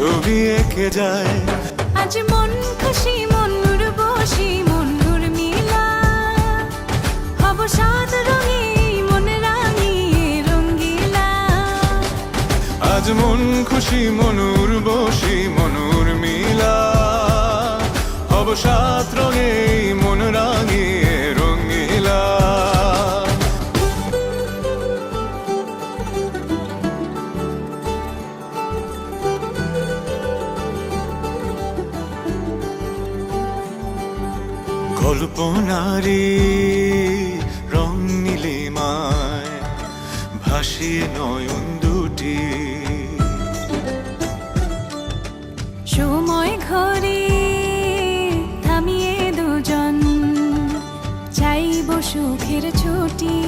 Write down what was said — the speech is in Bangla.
ছবি এঁকে যায়। আজ মন খুশি মনুর বসি মনুর মিলা। হব সাত রঙে মন রাঙিয়ে রঙ্গিলা। আজ মন খুশি মনুর বসি মনুর মিলা। হব সাত কল্পনারি রং নীলিমায় ভাসিয়ে নয়ন দুটি। সময় ঘরে থামিয়ে দুজন চাইব সুখের ছুটি।